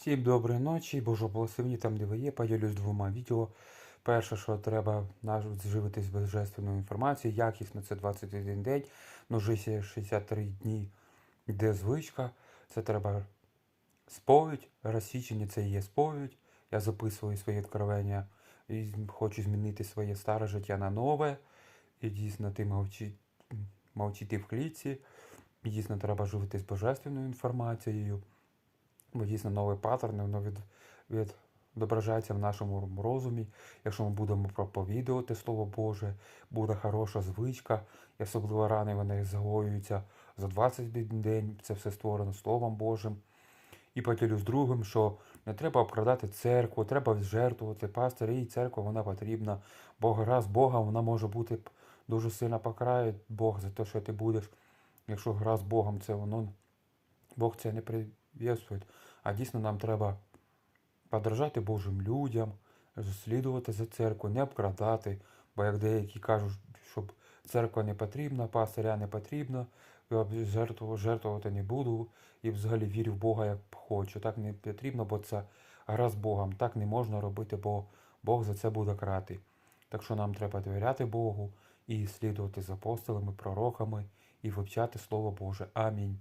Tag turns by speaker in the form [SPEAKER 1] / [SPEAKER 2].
[SPEAKER 1] Всім доброї ночі, Боже благословені там, де ви є, поділюсь двома відео. Перше, що треба живитись божественною інформацією, якісно це 21 день, ще 63 дні, де звичка. Це треба сповідь, розсічення це і є сповідь. Я записую свої відкровення і хочу змінити своє старе життя на нове. І дійсно ти мовчи, мовчити в клітці. Дійсно треба живитись божественною інформацією. Бо дійсно нові паттерни воно від, відображається в нашому розумі. Якщо ми будемо проповідувати Слово Боже, буде хороша звичка, і особливо рани вони загоюються за 21 день. Це все створено Словом Божим. І поділюсь другим, що не треба обкрадати церкву, треба жертвувати пастирі, і церква вона потрібна. Бо гра з Бога вона може бути дуже сильно покарає Бог за те, що ти будеш. Якщо гра з Богом, це воно Бог це не приветствує. А дійсно нам треба подражати Божим людям, слідувати за церквою, не обкрадати. Бо як деякі кажуть, щоб церква не потрібна, пастиря не жертву, жертвувати не буду і взагалі вірю в Бога як хочу. Так не потрібно, бо це гра з Богом. Так не можна робити, бо Бог за це буде крати. Так що нам треба довіряти Богу і слідувати за апостолами, пророками і вивчати Слово Боже. Амінь.